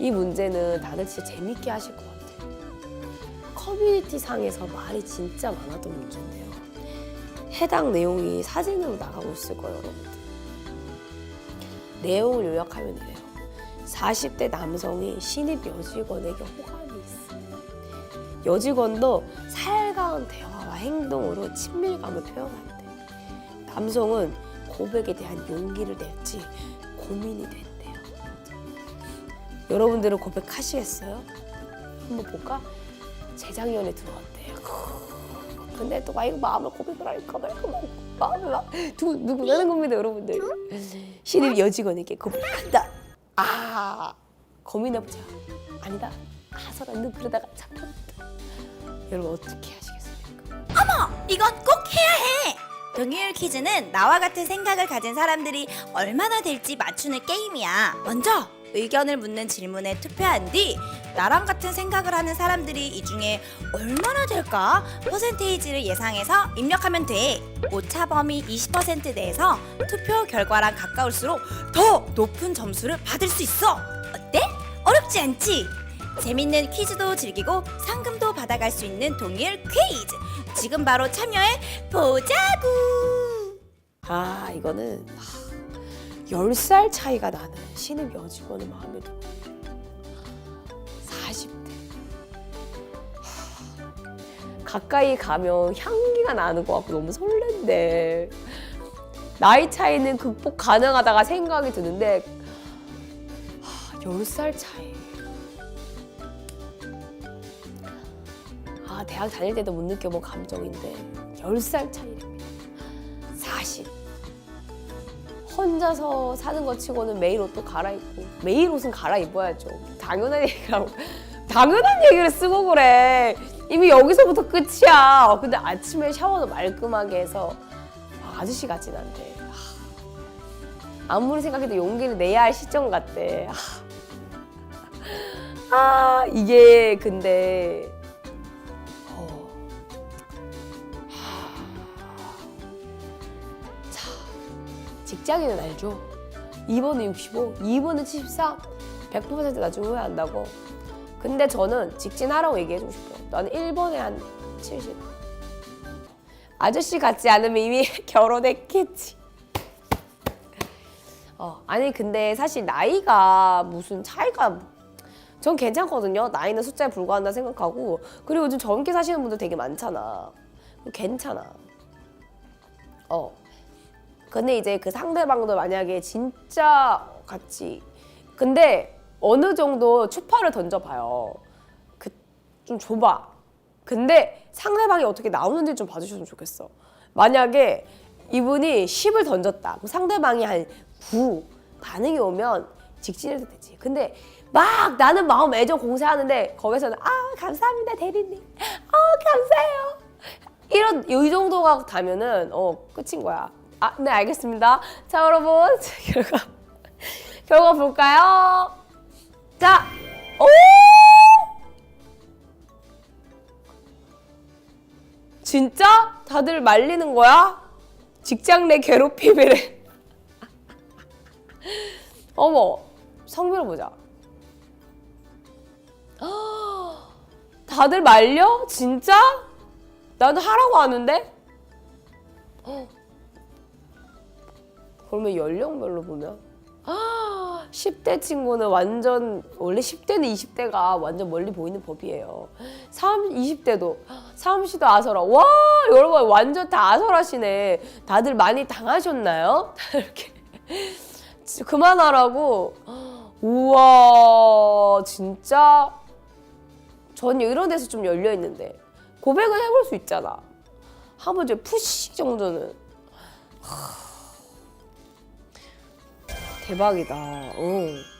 이 문제는 다들 진짜 재밌게 하실 것 같아요. 커뮤니티 상에서 말이 진짜 많았던 문제인데요. 해당 내용이 사진으로 나가고 있을 거예요, 여러분들. 내용을 요약하면 이래요. 40대 남성이 신입 여직원에게 호감이 있어. 여직원도 살가운 대화와 행동으로 친밀감을 표현한대. 남성은 고백에 대한 용기를 낼지 고민이 된대요. 여러분들은 고백하시겠어요? 한번 볼까? 재작년에 들어왔대요. 근데 또막 이거 마음을 고백을 할까 말까 막 마음을 막 누구 누구 하는 겁니다, 여러분들. 신입 여직원에게 고백한다. 아 고민해보자. 아니다. 아 서로 그러다가 잡혔다. 여러분 어떻게 하시겠습니까? 이건 꼭 해야 해. 동일 퀴즈는 나와 같은 생각을 가진 사람들이 얼마나 될지 맞추는 게임이야. 먼저 의견을 묻는 질문에 투표한 뒤 나랑 같은 생각을 하는 사람들이 이 중에 얼마나 될까 퍼센테이지를 예상해서 입력하면 돼. 오차 범위 20% 내에서 투표 결과랑 가까울수록 더 높은 점수를 받을 수 있어. 어때? 어렵지 않지? 재밌는 퀴즈도 즐기고 상금도 받아갈 수 있는 동일 퀴즈. 지금 바로 참여해 보자구. 아 이거는 하, 10살 차이가 나는 신입 여직원의 마음에 들어. 40대. 하, 가까이 가면 향기가 나는 것 같고 너무 설렌데. 나이 차이는 극복 가능하다가 생각이 드는데 하, 10살 차이. 아 대학 다닐 때도 못 느껴본 감정인데 10살 차이랍니다. 40 혼자서 사는 것 치고는 매일 옷도 갈아입고 매일 옷은 갈아입어야죠. 당연한 얘기라고 당연한 얘기를 쓰고 그래. 이미 여기서부터 끝이야. 근데 아침에 샤워도 말끔하게 해서 아, 아저씨 같진 않대. 아, 아무리 생각해도 용기를 내야 할 시점 같대. 아, 아, 이게 근데 직장인은 알죠. 2번은 65, 2번은 74, 100% 나중에 후회한다고. 근데 저는 직진하라고 얘기해주고 싶어요. 나는 1번에 한 70. 아저씨 같지 않으면 이미 결혼했겠지. 어, 아니 근데 사실 나이가 무슨 차이가 전 괜찮거든요. 나이는 숫자에 불과한다 생각하고 그리고 요즘 젊게 사시는 분들 되게 많잖아. 괜찮아. 어. 근데 이제 그 상대방도 만약에 진짜 같이 근데 어느 정도 추파를 던져봐요. 그좀 좁아. 근데 상대방이 어떻게 나오는지 좀 봐주셨으면 좋겠어. 만약에 이분이 10을 던졌다. 그럼 상대방이 한 9 반응이 오면 직진해도 되지. 근데 막 나는 마음 애정 공세하는데 거기서는 아 감사합니다 대리님. 아 감사해요. 이런 이 정도가 다면은 어 끝인 거야. 아, 네 알겠습니다. 자 여러분 결과 결과 볼까요? 자, 오! 진짜 다들 말리는 거야? 직장 내 괴롭힘이래. 어머, 성별을 보자. 다들 말려? 진짜? 나는 하라고 하는데? 그러면 연령별로 보면 아 10대 친구는 완전 원래 10대는 20대가 완전 멀리 보이는 법이에요. 3 20대도 30도 아서라. 와 여러분 완전 다 아서라시네. 다들 많이 당하셨나요? 이렇게 그만하라고. 우와 진짜 전 이런 데서 좀 열려 있는데 고백은 해볼 수 있잖아. 한번 이제 푸시 정도는. 대박이다. 어.